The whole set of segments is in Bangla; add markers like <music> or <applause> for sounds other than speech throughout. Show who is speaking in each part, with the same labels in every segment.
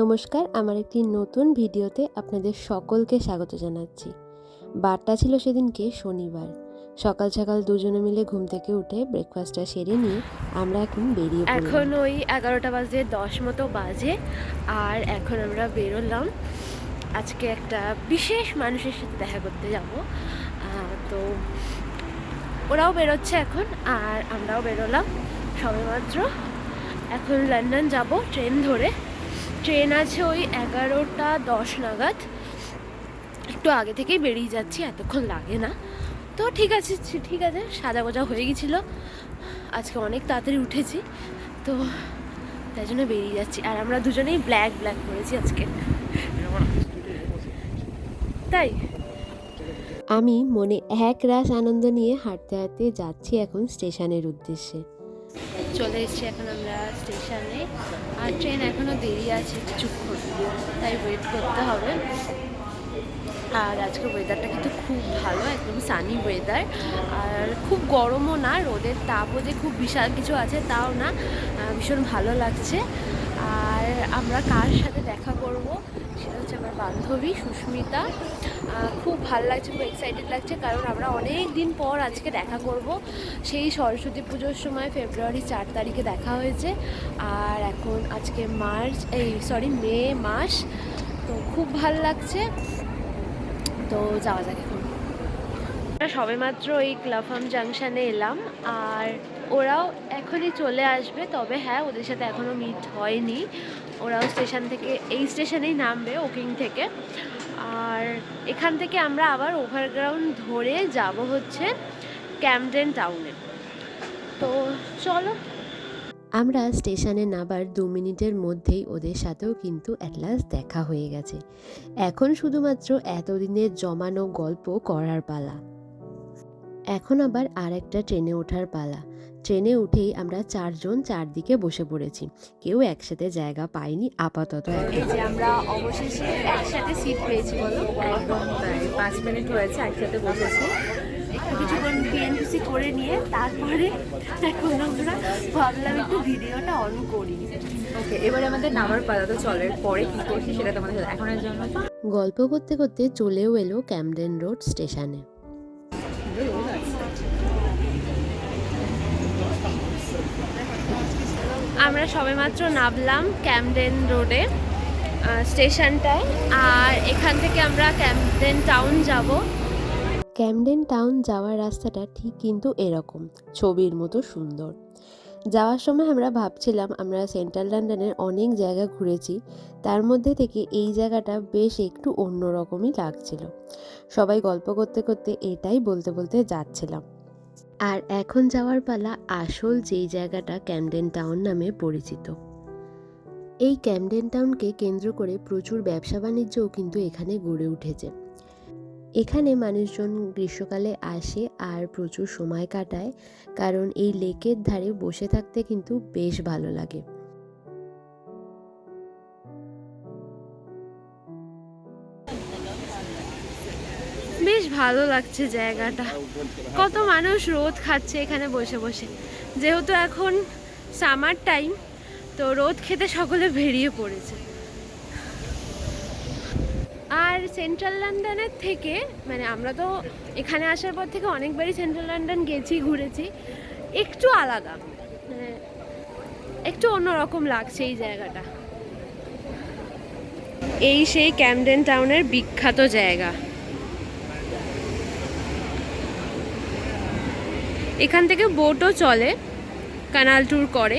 Speaker 1: নমস্কার, আমার একটি নতুন ভিডিওতে আপনাদের সকলকে স্বাগত জানাচ্ছি। বারটা ছিল সেদিনকে শনিবার। সকাল সকাল দুজনে মিলে ঘুম থেকে উঠে ব্রেকফাস্টটা সেরে নিয়ে আমরা এখন বেরিয়ে
Speaker 2: এখন ওই এগারোটা বাজে, দশ মতো বাজে, আর এখন আমরা বেরোলাম। আজকে একটা বিশেষ মানুষের সাথে দেখা করতে যাব। তো ওরাও বেরোচ্ছে এখন, আর আমরাও বেরোলাম সবেমাত্র এখন লন্ডন যাব ট্রেন ধরে। ট্রেন আছে ওই এগারোটা দশ নাগাদ। একটু আগে থেকেই বেরিয়ে যাচ্ছি, এতক্ষণ লাগে না। তো ঠিক আছে ঠিক আছে, সাজা গোজা হয়ে গেছিল। আজকে অনেক তাড়াতাড়ি উঠেছি, তো তাই জন্য বেরিয়ে যাচ্ছি। আর আমরা দুজনেই ব্ল্যাক ব্ল্যাক করেছি আজকে। তাই।
Speaker 1: আমি মনে এক রাস আনন্দ নিয়ে হাঁটতে হাঁটতে যাচ্ছি এখন স্টেশনের উদ্দেশ্যে।
Speaker 2: চলে এসেছি এখন আমরা স্টেশনে। আর ট্রেন এখনও দেরি আছে কিছুক্ষণ, তাই ওয়েট করতে হবে। আর আজকে ওয়েদারটা কিন্তু খুব ভালো, একদম সানি ওয়েদার আর খুব গরমও না, রোদের তাপও যে খুব বিশাল কিছু আছে তাও না ভীষণ ভালো লাগছে। আর আমরা কার সাথে দেখা করব? আমার বান্ধবী সুস্মিতা। খুব ভালো লাগছে, খুব এক্সাইটেড লাগছে কারণ আমরা অনেক দিন পর আজকে দেখা করব। সেই সরস্বতী পুজোর সময় ফেব্রুয়ারি চার তারিখে দেখা হয়েছে। আর এখন আজকে মার্চ এই সরি মে মাস। তো খুব ভালো লাগছে। তো যাওয়া যাক এখন। আমরা সবেমাত্র এই ক্লাফাম জাংশনে এলাম। আর ওরাও এখনই চলে আসবে, তবে হ্যাঁ ওদের সাথে এখনও মিট হয়নি। ওরাও স্টেশন থেকে, এই স্টেশনেই নামবে ওকিং থেকে। আর এখান থেকে আমরা আবার ওভারগ্রাউন্ড ধরে যাব হচ্ছে ক্যামডেন টাউনে তো চলো।
Speaker 1: আমরা স্টেশনে নাবার দু মিনিটের মধ্যেই ওদের সাথেও কিন্তু অ্যাটলাস দেখা হয়ে গেছে। এখন শুধুমাত্র এতদিনের জমানো গল্প করার পালা। এখন আবার আর একটা ট্রেনে ওঠার পালা। ট্রেনে উঠেই আমরা চারজন চারদিকে বসে পড়েছি। কেউ একসাথে জায়গা পাইনি আপাতত
Speaker 2: আমরা অবশেষে একসাথে সিট পেয়েছি বলো?
Speaker 3: একদম পাঁচ মিনিট হয়েছে একসাথে বসেছি।
Speaker 2: একটু কিছুক্ষণ পিএনপিসি করে নিয়ে তারপরে এখন আমরা ভাবলাম একটু ভিডিওটা অন করি।
Speaker 3: ওকে এবারে আমাদের নামার পালা তো চলে পরে কি করছি সেটা তোমাদের এখনের জন্য।
Speaker 1: গল্প করতে করতে চলেও এলো ক্যামডেন রোড স্টেশনে।
Speaker 2: আমরা সবেমাত্র নামলাম ক্যামডেন রোডে স্টেশনটায়, আর এখান থেকে আমরা ক্যামডেন টাউন যাব।
Speaker 1: ক্যামডেন টাউন যাওয়ার রাস্তাটা ঠিক কিন্তু এরকম, ছবির মতো সুন্দর। যাওয়ার সময় আমরা ভাবছিলাম আমরা সেন্ট্রাল লন্ডনের অনেক জায়গা ঘুরেছি, তার মধ্যে থেকে এই জায়গাটা বেশ একটু অন্যরকমই লাগছিল। সবাই গল্প করতে করতে এটাই বলতে বলতে যাচ্ছিলাম। আর এখন যাওয়ার পালা আসল যেই জায়গাটা ক্যামডেন টাউন নামে পরিচিত। এই ক্যামডেন টাউনকে কেন্দ্র করে প্রচুর ব্যবসা বাণিজ্যও কিন্তু এখানে গড়ে উঠেছে। এখানে মানুষজন গ্রীষ্মকালে আসে আর প্রচুর সময় কাটায়, কারণ এই লেকের ধারে বসে থাকতে কিন্তু বেশ ভালো লাগে।
Speaker 2: বেশ ভালো লাগছে জায়গাটা। কত মানুষ রোদ খাচ্ছে এখানে বসে বসে। যেহেতু এখন সামার টাইম তো রোদ খেতে সকলে বেরিয়ে পড়েছে। আর সেন্ট্রাল লন্ডনের থেকে মানে আমরা তো এখানে আসার পর থেকে অনেকবারই সেন্ট্রাল লন্ডন গেছি, ঘুরেছি, একটু আলাদা। মানে একটু অন্যরকম লাগছে এই জায়গাটা। এই সেই ক্যামডেন টাউনের বিখ্যাত জায়গা। এখান থেকে বোটও চলে কানাল ট্যুর করে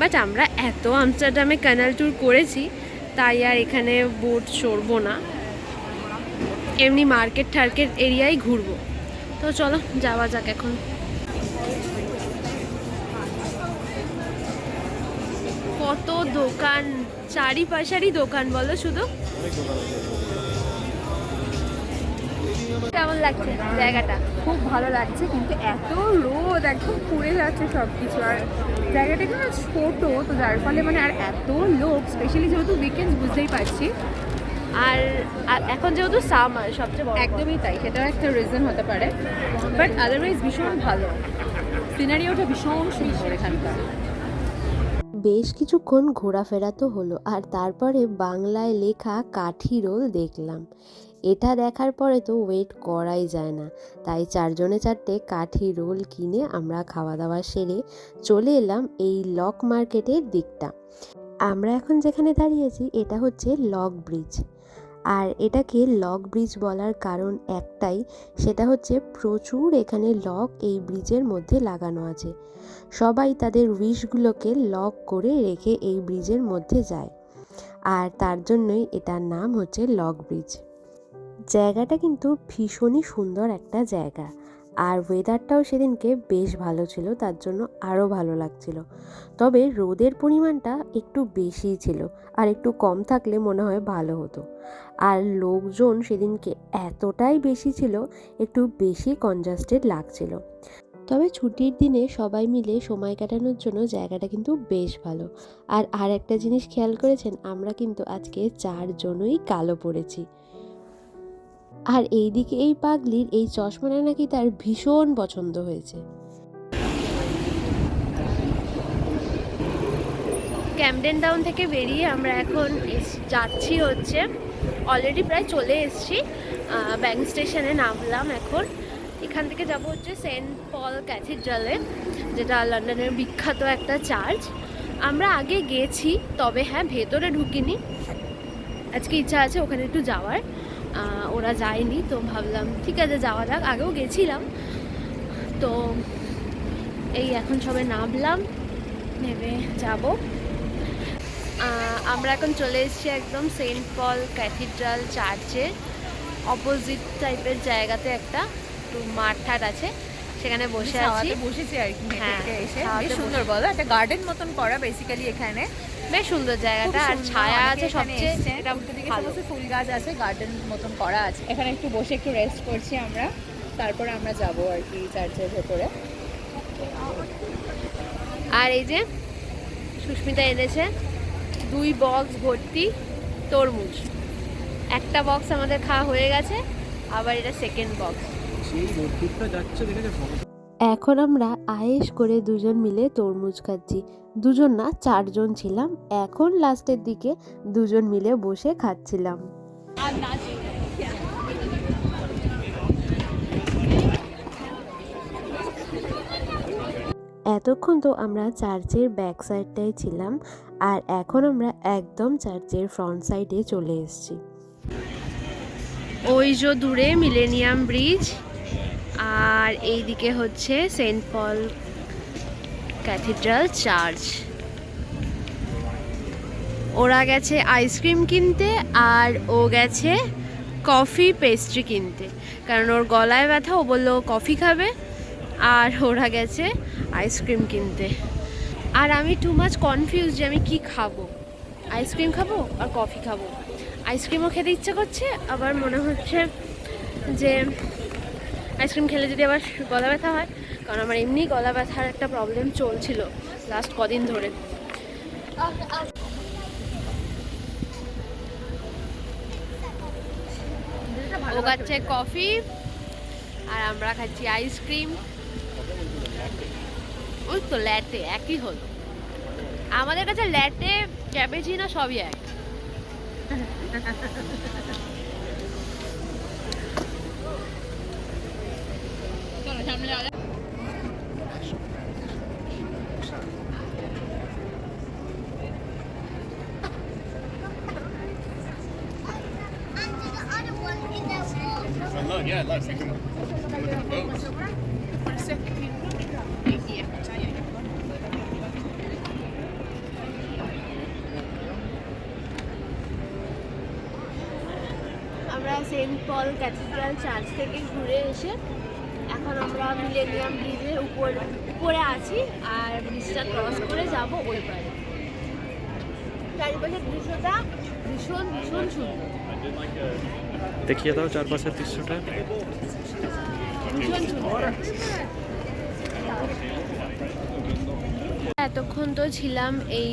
Speaker 2: বাট আমরা এত আমস্টারডামে কানাল ট্যুর করেছি, তাই আর এখানে বোট চড়বো না। এমনি মার্কেট টার্কেট এরিয়ায় ঘুরবো। তো চলো, যাওয়া যাক এখন। কত দোকান, চারিপাশারই দোকান বলো শুধু? কেমন লাগছে জায়গাটা?
Speaker 3: খুব ভালো লাগছে কিন্তু এত রোদ একদম পুড়ে যাচ্ছে সব কিছু আর জায়গাটা একটু না ছোট তো যার ফলে মানে আর এত লোক স্পেশালি যেহেতু উইকেন্ড বুঝতেই পারছি।
Speaker 2: আর আর এখন যেহেতু সামার সবচেয়ে বড়
Speaker 3: একদমই তাই সেটাও একটা রিজন হতে পারে। বাট আদারওয়াইজ ভীষণ ভালো। সিনারিওটা ভীষণ সুন্দর এখানকার।
Speaker 1: বেশ কিছুক্ষণ ঘোরাফেরা তো হলো আর তারপরে বাংলায় লেখা কাঠি রোল দেখলাম। এটা দেখার পরে তো ওয়েট করাই যায় না। তাই চারজনে চারটে কাঠি রোল কিনে আমরা খাওয়া দাওয়া সেরে চলে এলাম এই লক মার্কেটের দিকটা। আমরা এখন যেখানে দাঁড়িয়েছি এটা হচ্ছে লক ব্রিজ আর এটাকে লক ব্রিজ বলার কারণ একটাই, সেটা হচ্ছে প্রচুর এখানে লক এই ব্রিজের মধ্যে লাগানো আছে। সবাই তাদের উইশগুলোকে লক করে রেখে এই ব্রিজের মধ্যে যায়। আর তার জন্যই এটার নাম হচ্ছে লক ব্রিজ জায়গাটা কিন্তু ভীষণই সুন্দর একটা জায়গা। আর ওয়েদারটাও সেদিনকে বেশ ভালো ছিল, তার জন্য আরও ভালো লাগছিল। তবে রোদের পরিমাণটা একটু বেশিই ছিল, আর একটু কম থাকলে মনে হয় ভালো হতো। আর লোকজন সেদিনকে এতটাই বেশি ছিল, একটু বেশি কনজাস্টেড লাগছিল। তবে ছুটির দিনে সবাই মিলে সময় কাটানোর জন্য জায়গাটা কিন্তু বেশ ভালো। আর আর একটা জিনিস খেয়াল করেছেন, আমরা কিন্তু আজকে চারজনই কালো পড়েছি। আর এইদিকে এই পাগলির এই চশমাটা নাকি তার ভীষণ পছন্দ হয়েছে।
Speaker 2: ক্যামডেন টাউন থেকে বেরিয়ে আমরা এখন যাচ্ছি হচ্ছে অলরেডি প্রায় চলে এসেছি ব্যাংক স্টেশনে নামলাম এখন। এখান থেকে যাব হচ্ছে সেন্ট পল ক্যাথিড্রালে, যেটা লন্ডনের বিখ্যাত একটা চার্চ। আমরা আগে গেছি, তবে হ্যাঁ ভেতরে ঢুকিনি। আজকে ইচ্ছা আছে ওখানে একটু যাওয়ার। ওরা যায়নি তো ভাবলাম ঠিক আছে যাওয়া যাক। আগেও গেছিলাম। তো এই এখন সবে নামলাম নেমে যাব। আমরা এখন চলে এসেছি একদম সেন্ট পল ক্যাথিড্রাল চার্চের অপোজিট টাইপের জায়গাতে একটা একটু মাঠ ঠাট আছে সেখানে বসে আছি।
Speaker 3: বসেছি আর কি
Speaker 2: হ্যাঁ,
Speaker 3: এসে। সুন্দর বলো একটা গার্ডেন মতন করা বেসিক্যালি এখানে।
Speaker 2: বেশ সুন্দর জায়গাটা আর ছায়া আছে সবচেয়ে। এটা
Speaker 3: উল্টো দিকে সমস্ত ফুল গাছ আছে গার্ডেন মতন করা আছে। এখানে একটু বসে একটু রেস্ট করছি আমরা। তারপরে আমরা যাব আর কি চার্চের ভেতরে।
Speaker 2: আর এই যে সুস্মিতা এনেছে দুই বক্স ভর্তি তরমুজ। একটা বক্স আমাদের খাওয়া হয়ে গেছে আবার এটা সেকেন্ড বক্স
Speaker 4: সেই যাচ্ছে দেখেছ
Speaker 1: এখন আমরা আয়েস করে দুজন মিলে তরমুজ খাচ্ছি। দুজন না, চারজন ছিলাম। এখন লাস্টের দিকে দুজন মিলে বসে খাচ্ছিলাম। এতক্ষণ তো আমরা চার্চের ব্যাক সাইডটায় ছিলাম আর এখন আমরা একদম চার্চের ফ্রন্ট সাইডে চলে এসেছি।
Speaker 2: ওই যে দূরে মিলেনিয়াম ব্রিজ। আর এই দিকে হচ্ছে সেন্ট পল ক্যাথিড্রাল চার্চ। ওরা গেছে আইসক্রিম কিনতে আর ও গেছে কফি পেস্ট্রি কিনতে। কারণ ওর গলায় ব্যথা, ও বলল কফি খাবে আর ওরা গেছে আইসক্রিম কিনতে। আর আমি টু মাচ কনফিউজ যে আমি কি খাব? আইসক্রিম খাব আর কফি খাব? আইসক্রিমও খেতে ইচ্ছে করছে, আবার মনে হচ্ছে যে আইসক্রিম খেলে যদি আবার গলা ব্যথা হয়, কারণ আমার এমনি গলা ব্যথার একটা প্রবলেম চলছিল লাস্ট কদিন ধরে। ও খাচ্ছে কফি আর আমরা খাচ্ছি আইসক্রিম। ওই তো ল্যাটে একই হলো। আমাদের কাছে ল্যাটে ক্যাবেচিনো সবই এক। আমরা সেন্ট পল ক্যাথিড্রাল চার্চ থেকে ঘুরে এসে এখন আমরা মিলেনিয়াম ব্রিজের উপর উপরে আছি আর ব্রিজটা ক্রস করে যাব ওই পারে চারিপাশের দৃশ্যটা ভীষণ ভীষণ সুন্দর।
Speaker 4: দেখিয়ে দাও চারপাশের দৃশ্যটা।
Speaker 2: ভীষণ সুন্দর। এতক্ষণ তো ছিলাম এই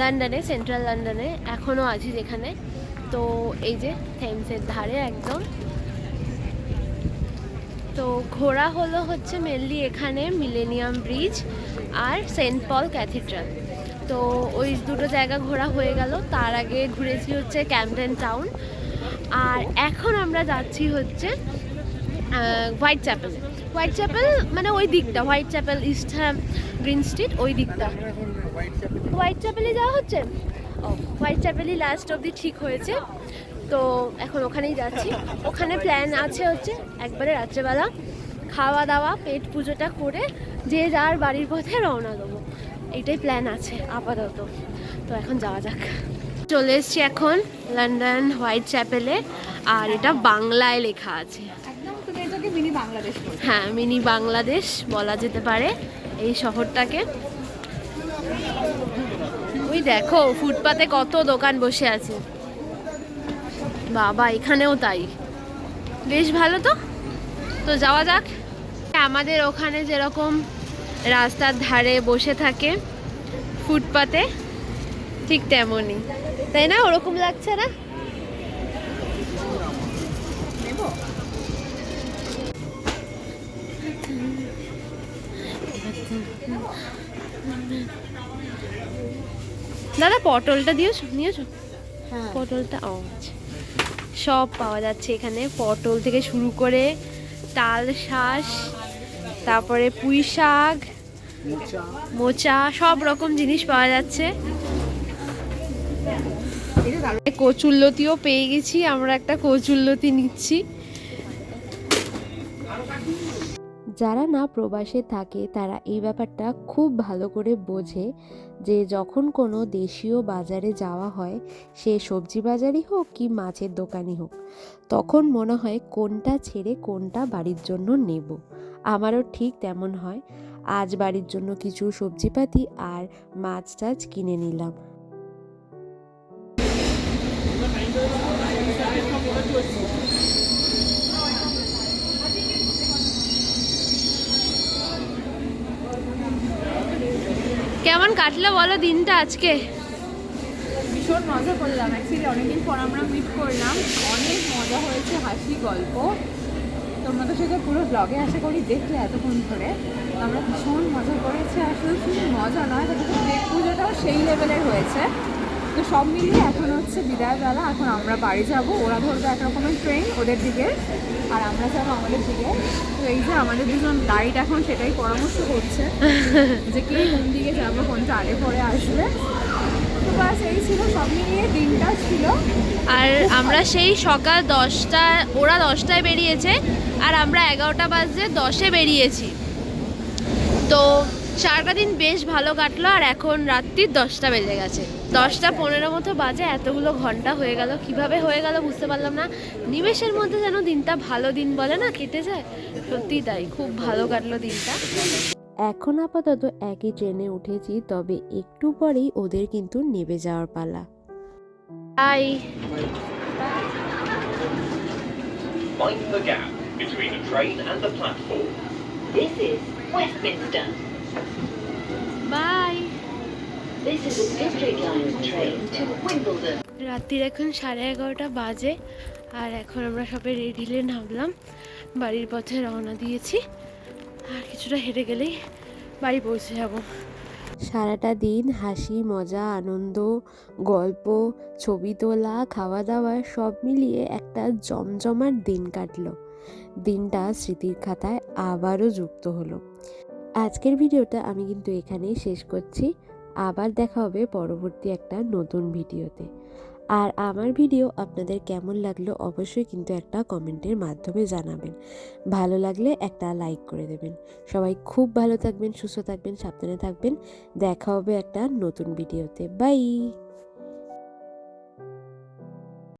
Speaker 2: লন্ডনে সেন্ট্রাল লন্ডনে এখনও আছি যেখানে। তো এই যে থেমসের ধারে একদম। তো ঘোরা হলো হচ্ছে মেনলি এখানে মিলেনিয়াম ব্রিজ আর সেন্ট পল ক্যাথিড্রাল তো ওই দুটো জায়গা ঘোরা হয়ে গেল। তার আগে ঘুরেছি হচ্ছে ক্যাম্পডেন টাউন আর এখন আমরা যাচ্ছি হচ্ছে হোয়াইট চ্যাপেল হোয়াইট চ্যাপেল মানে ওই দিকটা Whitechapel East Green Street ওই দিকটা। হোয়াইট চ্যাপেলে যাওয়া হচ্ছে? ও হোয়াইট চ্যাপেলই লাস্ট অবধি ঠিক হয়েছে। তো এখন ওখানেই যাচ্ছি। ওখানে প্ল্যান আছে হচ্ছে একবারে রাত্রেবেলা খাওয়া দাওয়া পেট পুজোটা করে যে যার বাড়ির পথে রওনা দেবো। এইটাই প্ল্যান আছে আপাতত। তো এখন যাওয়া যাক। চলে এসছি এখন লন্ডন হোয়াইট চ্যাপেলে আর এটা বাংলায় লেখা আছে।
Speaker 3: মিনি
Speaker 2: হ্যাঁ মিনি বাংলাদেশ বলা যেতে পারে এই শহরটাকে। ওই দেখো ফুটপাতে কত দোকান বসে আছে। বাবা এখানেও তাই। বেশ ভালো তো। তো যাওয়া যাক। আমাদের ওখানে যেরকম রাস্তার ধারে বসে থাকে ফুটপাতে ঠিক তেমনই। তাই না? ওরকম লাগছে না? দাদা পটলটা দিয়েছ? নিয়েছো?
Speaker 3: হ্যাঁ।
Speaker 2: পটলটা ও আচ্ছা। সব পাওয়া যাচ্ছে এখানে। পটল থেকে শুরু করে তাল শাঁস, তারপরে পুঁই শাক, মোচা, সব রকম জিনিস পাওয়া যাচ্ছে। কচুল্লতিও পেয়ে গেছি, আমরা একটা কচুল্লতি নিচ্ছি।
Speaker 1: যারা না প্রবাসে থাকে, তারা এই ব্যাপারটা খুব ভালো করে বোঝে যে যখন কোনো দেশীয় বাজারে যাওয়া হয়, সে সবজি বাজারই হোক কি মাছের দোকানই হোক, তখন মনে হয় কোনটা ছেড়ে কোনটা বাড়ির জন্য নেব। আমারও ঠিক তেমন হয়। আজ বাড়ির জন্য কিছু সবজিপাতি আর মাছ টাছ কিনে নিলাম।
Speaker 2: কাটলো বলো দিনটা আজকে?
Speaker 3: ভীষণ মজা করলাম। অ্যাকচুয়ালি অনেকদিন পর আমরা মিট করলাম। অনেক মজা হয়েছে, হাসি, গল্প। তোমরা তো সেটা পুরো ব্লগে আশা করি দেখলে এতক্ষণ ধরে। আমরা ভীষণ মজা করেছি। আসলে শুধু মজা নয় পেট পুজোটাও সেই লেভেলের হয়েছে। তো সব মিলিয়ে এখন হচ্ছে বিদায়বেলা এখন আমরা বাড়ি যাব। ওরা ধরবে এক রকমের ট্রেন ওদের দিকে, আর আমরা যাব আমাদের দিকে। তো এই যে আমাদের দুজন গাইড এখন সেটাই পরামর্শ করছে <laughs> যে কে কোন দিকে যাব, কোনটা আগে পরে আসবে।
Speaker 2: আর আমরা সেই সকাল দশটা, ওরা দশটায় বেরিয়েছে, আর আমরা এগারোটা বাজে দশে বেরিয়েছি। তো সারাটা দিন বেশ ভালো কাটলো আর এখন রাত্রির দশটা বেজে গেছে। দশটা পনেরো মতো বাজে এতগুলো ঘণ্টা হয়ে গেল। কীভাবে হয়ে গেল বুঝতে পারলাম না। নিমেষের মধ্যে যেন দিনটা ভালো দিন বলে না কেটে যায়। সত্যি তাই খুব ভালো কাটলো দিনটা।
Speaker 1: এখন আপাতত একই ট্রেনে উঠেছি তবে একটু পরেই ওদের কিন্তু নেবে যাওয়ার পালা।
Speaker 2: তাই
Speaker 5: Mind the gap between the train and the platform.
Speaker 6: This is Westminster.
Speaker 2: Bye. রাত্রির এখন সাড়ে এগারোটা বাজে আর এখন আমরা সবাই রেডি হয়ে নামলাম। বাড়ির পথে রওনা দিয়েছি। আর কিছুটা হেঁটে গেলেই বাড়ি পৌঁছে যাব।
Speaker 1: সারাটা দিন হাসি মজা আনন্দ গল্প ছবি তোলা খাওয়া দাওয়া সব মিলিয়ে একটা জমজমার দিন কাটলো। দিনটা স্মৃতির খাতায় আবারও যুক্ত হলো। আজকের ভিডিওটা আমি কিন্তু এখানেই শেষ করছি। আবার দেখা হবে পরবর্তী একটা নতুন ভিডিওতে। আর আমার ভিডিও আপনাদের কেমন লাগল অবশ্যই কিন্তু একটা কমেন্টের মাধ্যমে জানাবেন। ভালো লাগলে একটা লাইক করে দেবেন। সবাই খুব ভালো থাকবেন, সুস্থ থাকবেন, সাবধানে থাকবেন। দেখা হবে একটা নতুন ভিডিওতে। বাই!